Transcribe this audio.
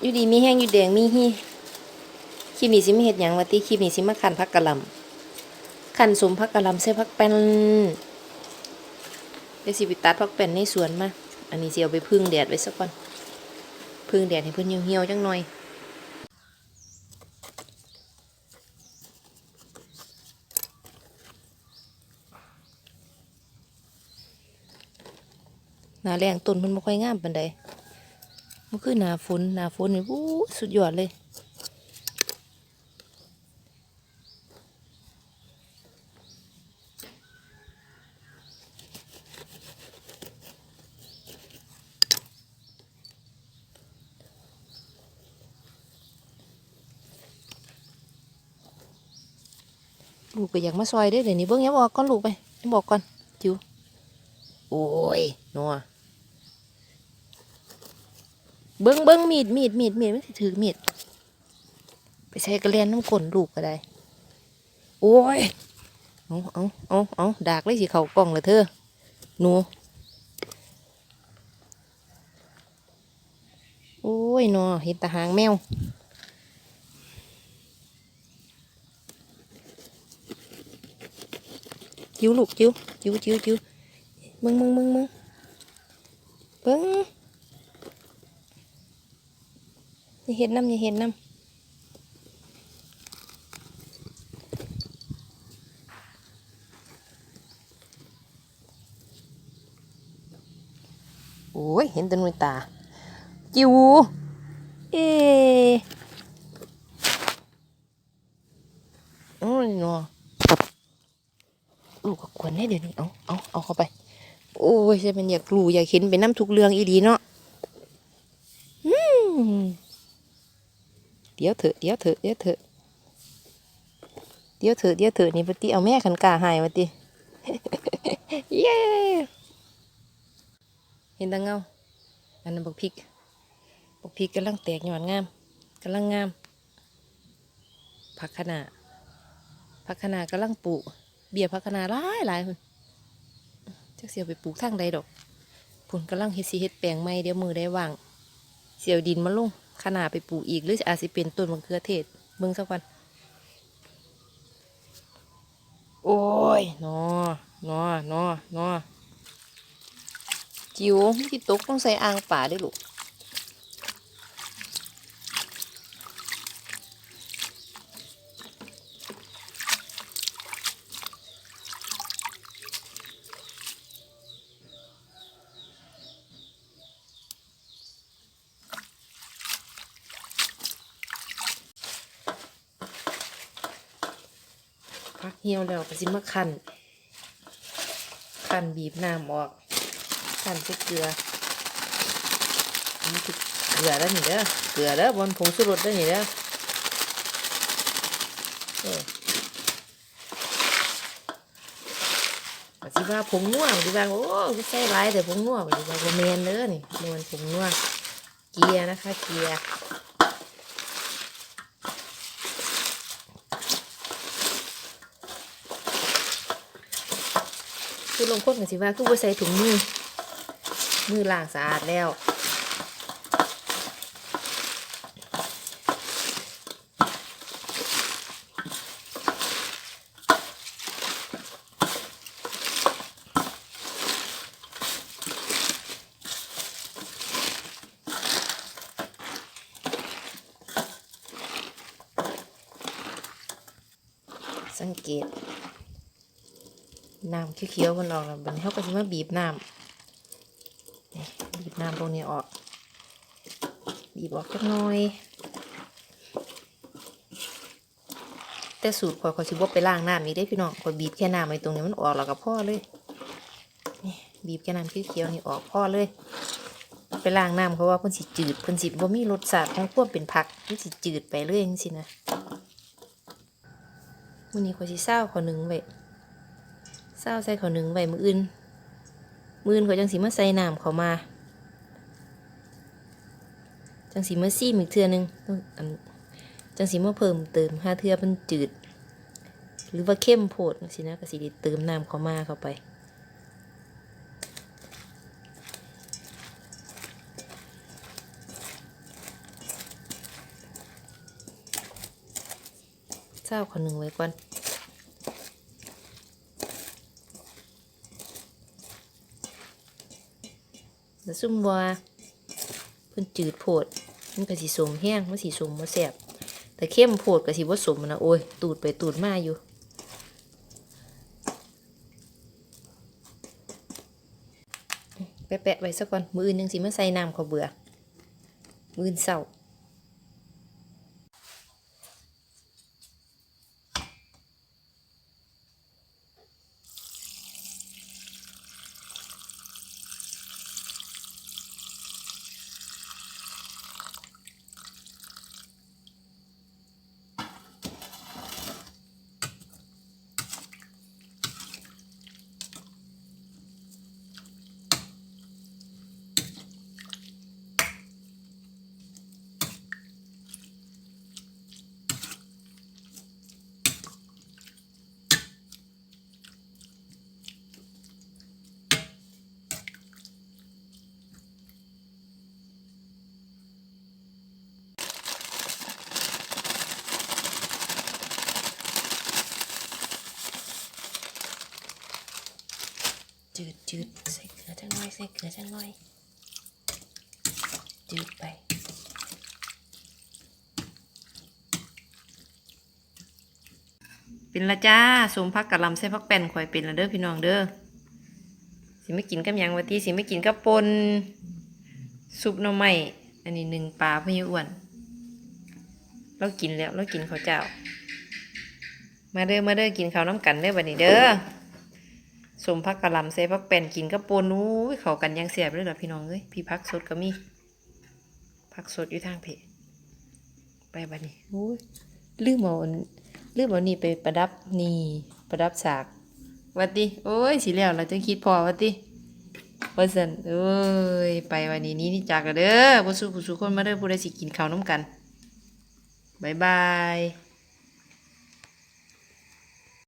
อยู่ดีมีแห้งอยู่แดงมีฮีคลิปนี้สิมาเฮ็ดหยังวะติคลิปนี้สิมาคั่นผักกะลำคั่นสมผักกะลำใส่ผักแป้นเดี๋ยวสิไปตัดผักแป้นในสวนมาอันนี้สิเอาไปพึ่งแดดไว้สักก่อนพึ่งแดดให้เพิ่นเหี่ยวๆจังหน่อยหน้าแรงต้นมันบ่ค่อยงามปานใด มันคือหนาฝนหนาฝนนี่วู้สุดยอดเลยลูกก็อยากมาซอยได้เดี๋ยวนี้เบิ้งอยับอกก่อนลูกไปยับอกก่อนจิ๋วโอ้ยนัว เบิ้งเบิ้งมีดมีดมีดมีดไม่ถือมีดไปใช้กระเรียนน้ำกลนลูกก็ได้ โอ้ยเอาเอาเอาเอาดากเลยสิเขากล่องเลยเธอหนูโอ้ยนอเห็นตาหางแมวจิ้วลูกจิ้วจิ้วจิ้วจิ้วมึงมึงมึงมึงเบิ้ง อย่าเห็นน้ำอย่าเห็นน้ำโอ้ย เห็นแตัหนวยตา จิว เอ๊ะโอ้ยหนอลูกก็ควรให้เดี๋ยวนี้ เอา เอา เอาเข้าไป โอ้ยจะเป็นอยากรู้อยากเห็นเป็นน้ำทุกเรื่องอีดีเนาะอืม เดี๋ยวเถอะเดี๋ยวเถอะเดี๋ยวเถอะเดี๋ยวเถอะเดี๋ยวเถอะนี่ปฏิเอาแม่ขันกาหายมาติเย้เห็นตังเงาอันนั้นบักพริกบักพริกกำลังแตกหยอดงามกำลังงามผักคะน้าผักคะน้ากำลังปลูก เบียร์พักนาหลายหลายคนจักเสียวไปปลูกทางใดดอกผลกำลังเฮ็ดสีเฮ็ดแปลงใหม่เดี๋ยวมือได้ว่าง เสียวดินมาลง ขนาไปปลูกอีก หรืออาจสิเป็นต้นมะเขือเทศเบิ่งสักวัน โอ้ยนอนอนอนอจิ๋วที่ตกต้องใส่อ่างป่าด้วยลูก พักเหี่ยวแล้วก็สิมาคั่นคั่นบีบน้ำออกคั่นใส่เกลือนี่คือเกลือแล้วนี่เด้อเกลือเด้อบนผงชูรสเด้อนี่เด้อเออสิว่าผงนัวสิว่าโอ้คือใส่หลายแต่ผงนัวสิว่าบ่แม่นเด้อนี่นี่มันผงนัวเกลือนะคะ เกลือ ลงคนกันสิว่าคือว่าใส่ถุงมือมือล้างสะอาดแล้วสังเกต น้ำเขียวๆมันออกแล้วบัดนี้เขาก็จะมาบีบน้ำบีบน้ำตรงนี้ออก บีบออกจักหน่อย แต่สูตรข่อยข่อยสิบ่ไปล้างน้ำนี่ได้พี่น้องข่อยบีบแค่น้ำไอ้ตรงนี้มันออกแล้วก็พอเลยนี่บีบแค่น้ำเขียวๆนี่ออกพ่อเลย ไปล้างน้ำเพราะว่าเพิ่นสิจืดเพิ่นสิบ่มีรสชาติของความเป็นผักเพิ่นสิจืดไปเลยจังซี่นะมื้อนี้ข่อยสิเศร้าขอหนึ่งไว้ เศร้าใส่ข้าหนึ่งใบมืออื่น มืออื่นเขาจังสีมาใส่น้ำเขามา จังสีมาซีมอีกเทือนึงจังสีมาเพิ่มเติมห้าเทือมันจืด หรือว่าเข้มโพดสินะก็สีเติมน้ำเขามาเข้าไปเศร้าขอหนึ่งไว้ก่อน แล้วซุ่มบัวเพิ่นจืดโพดมันก็สิสมแห้งมันสิสมมันแสบแต่เข้มโพดกะสิบ่สมนะโอ้ย ตูดไปตูดมาอยู่แปะๆไว้ซะก่อน มืออื่นยังสิมาใส่น้ำเขาวเบื่อ มืออื่นเศร้า ใส่เกลือจังน้อย จืดไป เป็นละจ้าสมพักกะลำใส่พักแป้นข่อยเป็นละเด้อพี่น้องเด้อ สิไม่กินกับยังวันที่สิไม่กินกับปนซุปหน่อไม้อันนี้หนึ่งปลาพยุอ้วน เรากินแล้วเรากินข้าวเจ้า มาเด้อมาเด้อกินข้าวน้ำกันเด้อบัดนี้เด้อ สมพักกะลำใส่พักแป้นกินกับปนนู้ยเขากันยังเสียบเลยเหรอพี่น้องเอ้ยพี่พักสดก็มีพักสดอยู่ทางเพไปบัดนี้โอ้ลืมเอาอันลืมเอานี่ไปประดับนี่ประดับฉากวัดดิโอ้ยสิแล้วเราจะคิดพอวัดดิว่าซั่นเอ้ยไปวันนี้นี่นี่จากกันเด้อบ่สู้ผู้สู้คนมาเด้อผู้ใดสิกินข้าวน้ำกันบายบาย